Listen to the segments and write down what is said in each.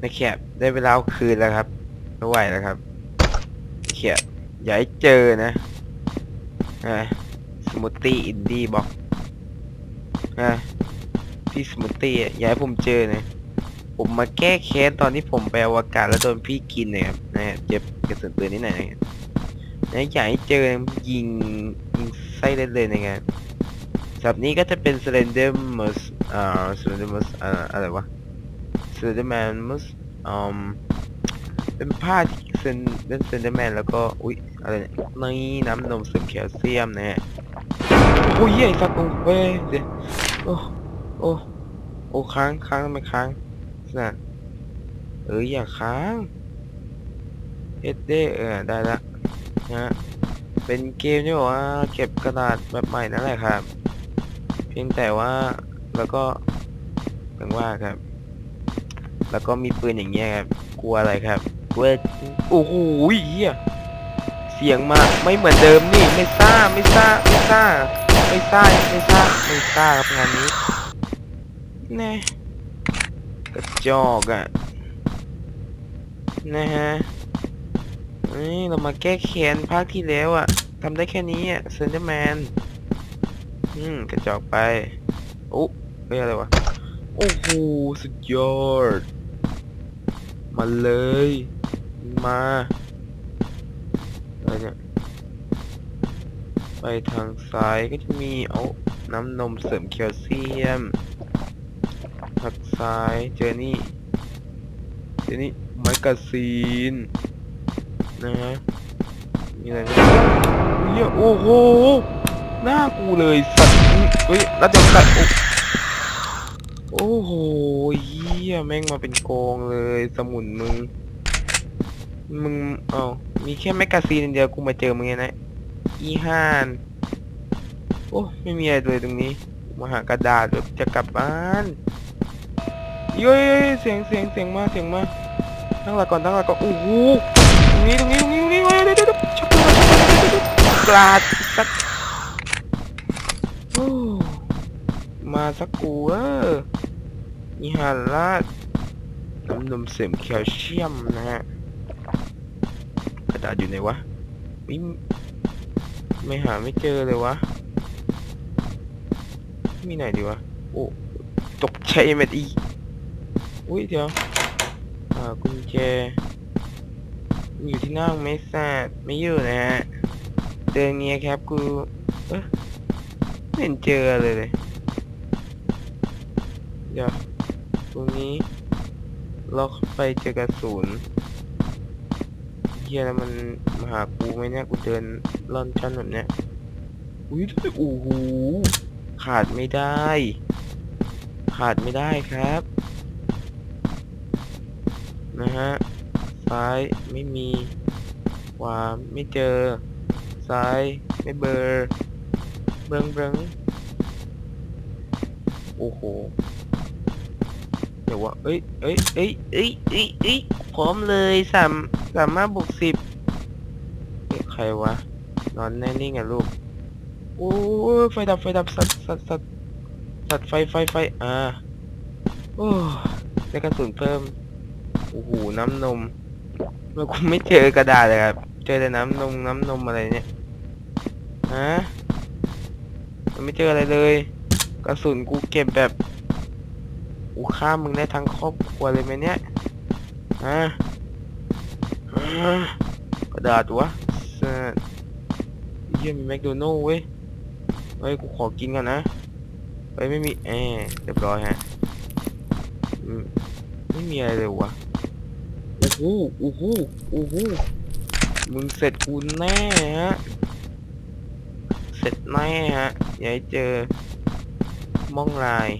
ในแคบได้เวลาเอาคืนแล้วครับไม่ไหวแล้วครับแคบอย่าให้เจอนะอ่าสมูทตี้อินดี้บอกอ่าพี่สมูทตี้อย่าให้ผมเจอนะผมมาแก้แค้นตอนที่ผมไปอวกาศแล้วโดนพี่กินนี่ยครับนะฮะเจ็บกระสุนปืนนิดหน่อยนะครับนะอย่าให้เจอยิงยิงไส้ได้เลยนะครับสับนี้ก็จะเป็น Slender m u s อ่า Slender m u s อ่าอะไรวะ Slenderman mus อืมเป็นผ้าเซนเล่น Slenderman แล้วก็อุ๊ยอะไรเนี่ยนี่น้ำนมสริมแคลเซียมนะฮะโอ้ยไอ้สัตว์โอ้เว้ยเดี๋ยวโอ้โอ้โอ้ค้างค้างทำไมค้างน่ะเอออย่าค้างเอ็ดเดเออได้ละนะฮะเป็นเกมที่บอกว่าเก็บกระดาษแบบใหม่นั่นแหละครับ เพียงแต่ว่าแล้วก็อย่งว่าครับ แล้วก็มีปืนอย่างเงี้ยครับ กลัวอะไรครับ กลัว โอ้โหเฮียเสียงมาไม่เหมือนเดิมนี่ ไม่ซ่า ไม่ซ่า ไม่ซ่า ไม่ซ่า ไม่ซ่า ไม่ซ่าครับงานนี้ แน่กระจอกอะนะฮะนี่เรามาแก้แค้นภาคที่แล้วอะทำได้แค่นี้อะเซนเดอร์แมน อืม กระจอกไปโอ้เฮ้ยอะไรวะ โอ้โห สุดยอด มาเลยมาอะไรเนี่ยไปทางซ้ายก็จะมีเอาน้ำนมเสริมแคลเซียมหักซ้ายเจอนี่เจอนี่ไมกาซีนนะฮะมีอะไรเนี่ยเฮ้ยโอ้โหหน้ากูเลยสัตว์เฮ้ยแล้วเดี๋ยวกัด โอ้โหเฮียแม่งมาเป็นกองเลย สมุนมึง มึง เอ้ามีแค่แมกกาซีนเดียวกูมาเจอมึงไงนะ อีห้าน โอ้ ไม่มีอะไรเลยตรงนี้ มาหากระดาษจะกลับบ้านเย้ยเสียงเสียงเสียงมาเสียงมาตั้งหลักก่อนตั้งหลักก่อนโอ้โหตรงนี้ตรงนี้ตรงนี้ตรงนี้เฮ้ยเดี๋ยวเดี๋ยวเดี๋ยวชักปืนมาชักปืนมากลาดสักมาสักกูเออ นี่ฮาลาน้ำนมเสริมแคลเซียมนะฮะกระดาษอยู่ไหนวะไม่ไม่หาไม่เจอเลยวะ มีไหนดีวะ โอ้ตกใจเม็ดอีอุ้ยเดี๋ยวอ่ากุญแจอยู่ที่นั่งไม่ทราบไม่อยู่นะฮะเดินเงี้ยครับกูเอะไม่เห็นเจอเลยเลยเดี๋ยว ตรงนี้ล็อกไปเจอกระสุนเฮียแล้วมันมาหากูไหมเนี่ยกูเดินล่อนชั้นแบบเนี้ยอุ้ยโอ้โหขาดไม่ได้ ขาดไม่ได้ครับ นะฮะซ้ายไม่มีขวาไม่เจอ ซ้ายไม่เบอร์เบิงเบิงโอ้โห ดี๋ยวว่าเอ้ยเอ้ยเอ้ยเอ้ยเอ้ยเอ้ยพร้อมเลยสามสามารถบวกสิบเอ๊ใครวะ นอนแน่นิ่งอะลูก โอ้ยไฟดับไฟดับสัตว์สัตว์สัตว์สัตว์ไฟไฟไฟอ่าโอ้ได้กระสุนเพิ่มโอ้โหน้ำนมเมื่อกูไม่เจอกระดาษเลยครับ เจอแต่น้ำนมน้ำนมอะไรเนี่ยฮะมันไม่เจออะไรเลย กระสุนกูเก็บแบบ กูฆ่ามึงได้ทั้งครอบครัวเลยไหมเนี่ยฮะกระดาษวะเยี่ยมมีแมคโดนัลด์เว้ยเฮ้ยกูขอกินก่อนนะเฮ้ยไม่มีแอร์เรียบร้อยฮะไม่มีอะไรเลยวะโอ้โหโอ้โหโอ้โหมึงเสร็จกูแน่ฮะเสร็จแน่ฮะอย่าให้เจอม่องลาย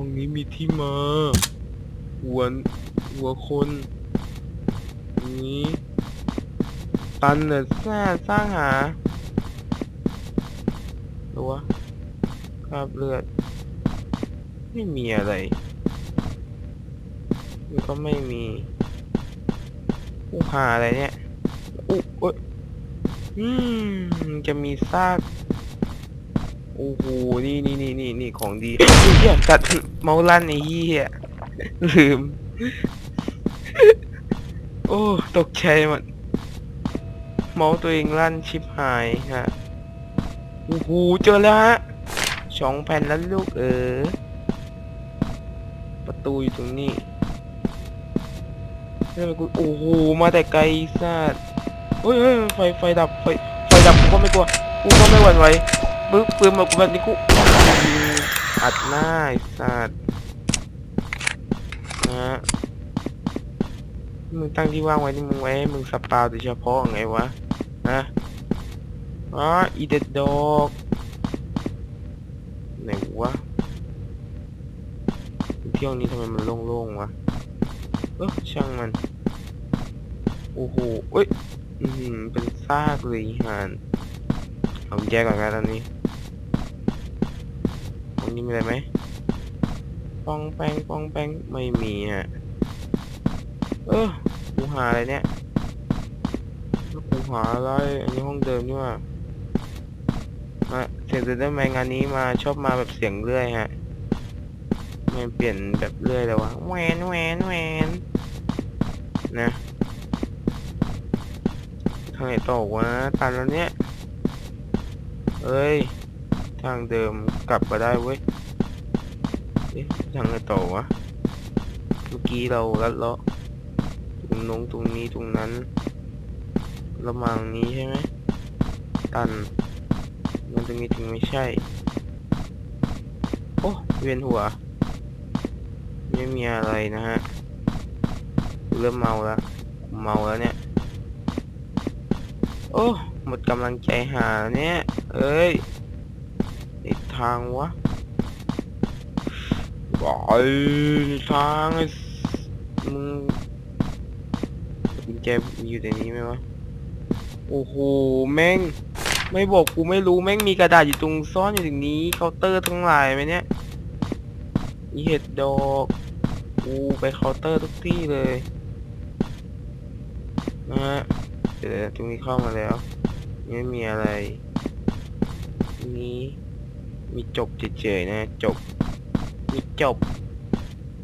ห้องนี้มีที่มาหัวหัวคนนี้ตันเนอสร้างสร้างหาหรือวคราบเลือด ไม่มีอะไรมันก็ไม่มีอู้หาอะไรเนี่ยอู้เอ้ยอืมจะมีซาก โอ้โห นี่นี่นี่นี่นี่ของดีเฮียตัดเมาส์ลั่นไอ้เหี้ยลืม โอ้ ตกใจหมดเมาส์ตัวเองลั่นชิบหายฮะ โอ้โห เจอแล้วฮะสองแผ่นแล้วลูกเออ ประตูอยู่ตรงนี้เฮ้ยกูโอ้โห มาแต่ไกลสัตว์เฮ้ยเฮ้ยไฟ ไฟดับ ไฟ ไฟดับกูก็ไม่กลัว กูก็ไม่หวั่นไหว ปึ๊บปืนมากูแบบนี้กูอัดหน้าไอ้สัตว์นะมึงตั้งที่ว่างไว้นี่มึงไว้ให้มึงสปาวโดยเฉพาะไงวะฮะอ๋ออีเด็ดดอกไหนวะเที่ยวนี้ทำไมมันโล่งๆวะเออช่างมันโอ้โหเอ้ย อือหือเป็นซากเลยอีห่านเอาแยกก่อนกันตอนนี้ นี้มีอะไรไหมปองแปงปองแปงไม่มีฮะ เออกูหาอะไรเนี่ยกูหาอะไร อันนี้ห้องเดิมนี่ว่ามาเสียงเดินได้ไหมงานนี้มาชอบมาแบบเสียงเรื่อยฮะไม่เปลี่ยนแบบเรื่อยเลยวะแหวนแหวนแหวนนะทางไหนต่อวะตันแล้วเนี่ยเอ้ย ทางเดิมกลับมาได้เว้ยเอ๊ะทางไหนต่อวะเมื่อกี้เราลัดเลาะตรงนงตรงนี้ตรงนั้นระมังนี้ใช่ไหมตันมันตรงนี้ถึงไม่ใช่ โอ้เวียนหัว ไม่มีอะไรนะฮะเริ่มเมาแล้วเมาแล้วเนี่ย โอ้ หมดกำลังใจหาเนี่ย เอ้ย อีกทางวะบอยทางไอ้มึงกุญแจมีอยู่ในนี้ไหมวะ โอ้โห แม่ง ไม่บอกกูไม่รู้ แม่งมีกระดาษอยู่ตรงซ่อนอยู่ตรงนี้ เคาน์เตอร์ทั้งหลายไหมเนี่ยอีเห็ดดอกกูไปเคาน์เตอร์ทุกที่เลยนะฮะเดี๋ยวตรงนี้เข้ามาแล้ว ไม่มีอะไรมี มีจบเฉยๆนะ จบ มีจบ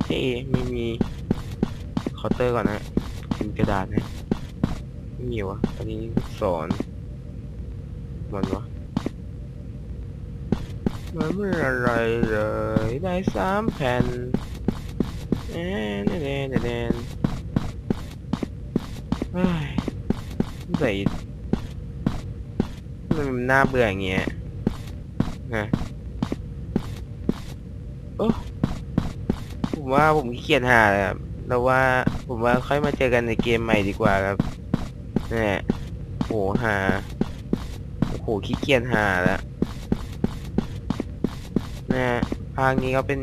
เฮ้ไม่มีเคาน์เตอร์ก่อนนะพิมพ์กระดาษนะไม่มีวะตอนนี้สอนมันวะมันไม่อะไรเลย ได้สามแผ่นแอนแอนแอนแอนเฮ้ยใส่มันน่าเบื่ออย่างเงี้ยนะ โอ้ผมว่าผมขี้เกียจหาเลยครับเราว่าผมว่าค่อยมาเจอกันในเกมใหม่ดีกว่าครับเนี่ยโหหาโอ้โหขี้เกียจหาแล้วนะภาคนี้ก็เป็น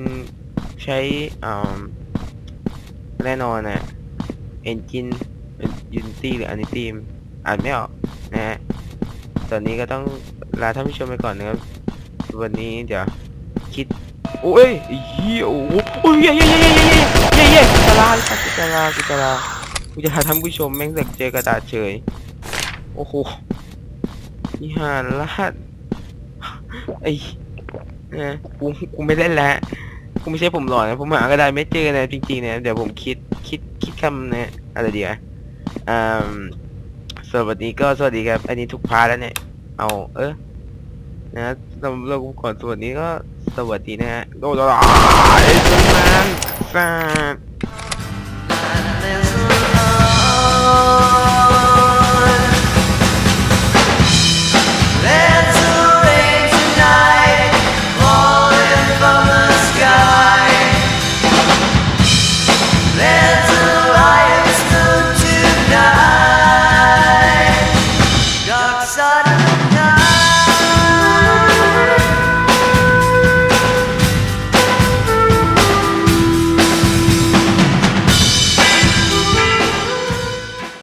ใช้อ่าแน่นอนนะ Engine Unity หรือ Unity อ่านไม่ออกนะฮะตอนนี้ก็ต้องลาท่านผู้ชมไปก่อนนะครับ วันนี้เดี๋ยวคิด โอ้ยเหี้ยโอ้โหโอ้ยเย้เย้เย้เย้เย้เย้เย้กุตลากุตลากุตลากูจะหาท่านผู้ชมแม่งเสกเจอกระดาษเฉยโอ้โหนี่หาลาดไอ้นะกูกูไม่เล่นแล้วกูไม่ใช่ผมหลอนนะผมหากระดาษไม่เจอนะจริงๆนะเดี๋ยวผมคิดคิดคิดคำนะอะไรเดีอะอ่าสวัสดีก็สวัสดีครับ อันนี้ทุกพาร์ทแล้วเนี่ย เอา เออนะเราเราก่อนสวัสดีก็ สวัสดีนะฮะโดดไอ้ต้นนั้นซด